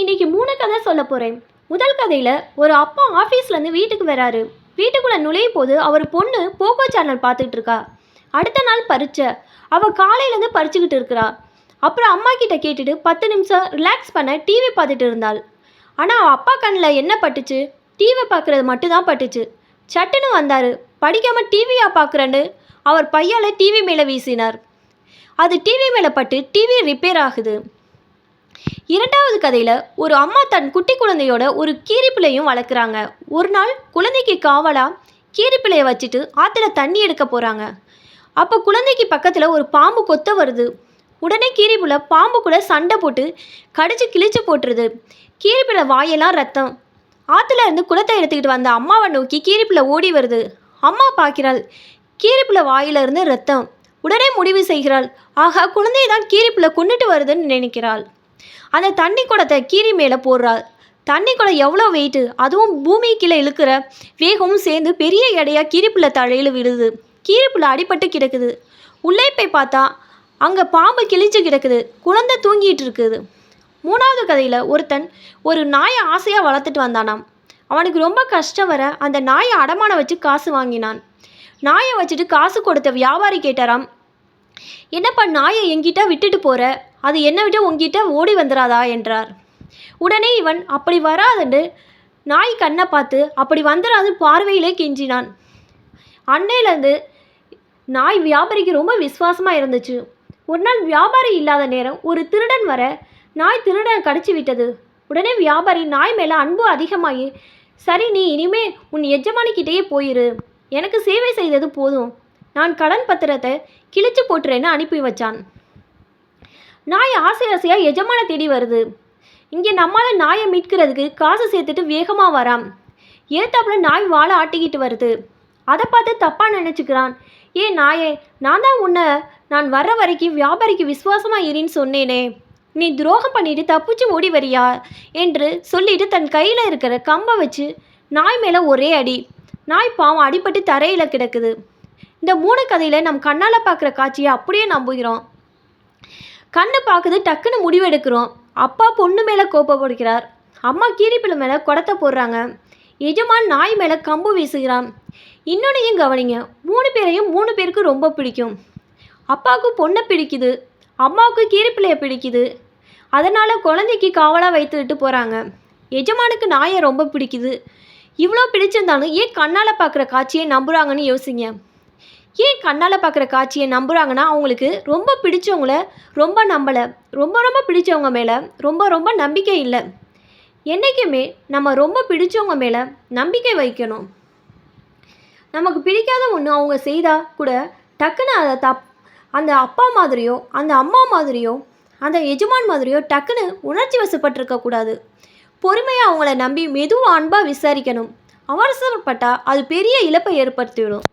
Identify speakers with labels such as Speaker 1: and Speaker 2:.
Speaker 1: இன்னைக்கு மூணு கதை சொல்ல போகிறேன் முதல் கதையில் ஒரு அப்பா ஆஃபீஸ்லேருந்து வீட்டுக்கு வராரு. வீட்டுக்குள்ளே நுழையும் போது அவர் பொண்ணு போகோ சேனல் பார்த்துட்டு இருக்கா. அடுத்த நாள் பறிச்ச அவள் காலையிலேருந்து பறிச்சுக்கிட்டு இருக்கிறா. அப்புறம் அம்மா கிட்ட கேட்டுட்டு பத்து நிமிஷம் ரிலாக்ஸ் பண்ண டிவி பார்த்துட்டு இருந்தாள். ஆனால் அவள் அப்பா கண்ணில் என்ன பட்டுச்சு? டிவி பார்க்குறது மட்டும்தான் பட்டுச்சு. சட்டுன்னு வந்தார். படிக்காமல் டிவியாக பார்க்குறேன்னு அவர் பையால் டிவி மேலே வீசினார். அது டிவி மேலே பட்டு டிவி ரிப்பேர் ஆகுது. இரண்டாவது கதையில் ஒரு அம்மா தன் குட்டி குழந்தையோட ஒரு கீரிப்பிள்ளையும் வளர்க்குறாங்க. ஒரு நாள் குழந்தைக்கு காவலாக கீரிப்பிள்ளையை வச்சுட்டு ஆற்றுல தண்ணி எடுக்க போகிறாங்க அப்போ குழந்தைக்கு பக்கத்தில் ஒரு பாம்பு கொத்த வருது. உடனே கீரிப்புல பாம்பு கூட சண்டை போட்டு கடிச்சு கிழிச்சு போட்டுருது. கீரிப்பிள்ளை வாயெல்லாம் ரத்தம். ஆற்றுல இருந்து குளத்தை எடுத்துக்கிட்டு வந்த அம்மாவை நோக்கி கீரிப்பிள்ளை ஓடி வருது. அம்மா பார்க்கிறாள் கீரிப்பிள்ளை வாயிலிருந்து ரத்தம். உடனே முடிவு செய்கிறாள் ஆகா குழந்தையை தான் கீரிப்பிள்ளை கொண்டுட்டு வருதுன்னு நினைக்கிறாள். அந்த தண்ணி குடத்தை கீரி மேலே போடுறாள். தண்ணி குடம் எவ்வளோ வெயிட்டு அதுவும் பூமி கீழே இழுக்கிற வேகமும் சேர்ந்து பெரிய எடையாக கீரிப்புள்ள தலையில் விழுது. கீரிப்புள்ள அடிபட்டு கிடக்குது. உள்ளே போய் பார்த்தா அங்கே பாம்பு கிழிச்சு கிடக்குது. குழந்தை தூங்கிட்டு இருக்குது. மூணாவது கதையில் ஒருத்தன் ஒரு நாயை ஆசையாக வளர்த்துட்டு வந்தானாம். அவனுக்கு ரொம்ப கஷ்டம் வர அந்த நாயை அடமானம் வச்சு காசு வாங்கினான். நாயை வச்சுட்டு காசு கொடுத்த வியாபாரி கேட்டாராம் என்னப்பா நாயை எங்கிட்ட விட்டுட்டு போகிற அது என்னை விட்டு உங்ககிட்ட ஓடி வந்துடாதா என்றார். உடனே இவன் அப்படி வராதுன்னு நாய் கண்ணை பார்த்து அப்படி வந்துடாது பார்வையிலே கெஞ்சினான். அன்னையிலேருந்து நாய் வியாபாரிக்கு ரொம்ப விசுவாசமாக இருந்துச்சு. ஒரு நாள் வியாபாரி இல்லாத நேரம் ஒரு திருடன் வர நாய் திருடன் கடிச்சு விட்டது. உடனே வியாபாரி நாய் மேலே அன்பு அதிகமாகி சரி நீ இனிமே உன் எஜமானிக்கிட்டேயே போயிரு. எனக்கு சேவை செய்தது போதும். நான் கடன் பத்திரத்தை கிழிச்சு போட்டுறேன்னு அனுப்பி வச்சான். நாய் ஆசை ஆசையாக எஜமான தேடி வருது. இங்கே நம்மளால் நாயை மீட்கிறதுக்கு காசு சேர்த்துட்டு வேகமாக வரான் ஏத்தாப்புல நாய் வாழை ஆட்டிக்கிட்டு வருது. அதை பார்த்து தப்பாக நினச்சிக்கிறான். ஏ நாயே நான் தான் உன்னை நான் வர்ற வரைக்கும் வியாபாரிக்கு விசுவாசமாக இருன்னு சொன்னேனே. நீ துரோகம் பண்ணிட்டு தப்பிச்சு ஓடி வரியா? என்று சொல்லிட்டு தன் கையில் இருக்கிற கம்பை வச்சு நாய் மேலே ஒரே அடி. நாய் பாவம் அடிபட்டு தரையில் கிடக்குது. இந்த மூணு கதையில் நம் கண்ணால் பார்க்குற காட்சியை அப்படியே நம்புகிறோம். கண்ணு பார்க்குது டக்குன்னு முடிவெடுக்கிறோம் அப்பா பொண்ணு மேலே கோப்பப்படுகிறார் அம்மா கீரிப்பிள்ளை மேலே குடத்தை போடுறாங்க. எஜமான் நாய் மேலே கம்பு வீசுகிறான். இன்னொன்னையும் கவனிங்க மூணு பேரையும் மூணு பேருக்கு ரொம்ப பிடிக்கும். அப்பாவுக்கு பொண்ணை பிடிக்குது அம்மாவுக்கு கீரிப்பிள்ளையை பிடிக்குது. அதனால் குழந்தைக்கு காவலாக வைத்துக்கிட்டு போகிறாங்க எஜமானுக்கு நாயை ரொம்ப பிடிக்குது. இவ்வளோ பிடிச்சிருந்தாலும் ஏன் கண்ணால் பார்க்குற காட்சியை நம்புகிறாங்கன்னு யோசிங்க. ஏன் கண்ணால் பார்க்குற காட்சியை நம்புகிறாங்கன்னா அவங்களுக்கு ரொம்ப பிடிச்சவங்கள ரொம்ப நம்பலை. ரொம்ப ரொம்ப பிடிச்சவங்க மேலே ரொம்ப ரொம்ப நம்பிக்கை இல்லை. என்றைக்குமே நம்ம ரொம்ப பிடிச்சவங்க மேலே நம்பிக்கை வைக்கணும். நமக்கு பிடிக்காத ஒன்று அவங்க செய்தால் கூட டக்குன்னு அதை தப் அந்த அப்பா மாதிரியோ அந்த அம்மா மாதிரியோ அந்த எஜமான் மாதிரியோ டக்குன்னு உணர்ச்சி வசப்பட்டிருக்கக்கூடாது பொறுமையாக அவங்கள நம்பி மெதுவாக அன்பாக விசாரிக்கணும். அவசரப்பட்டால் அது பெரிய இழப்பை ஏற்படுத்திவிடும்.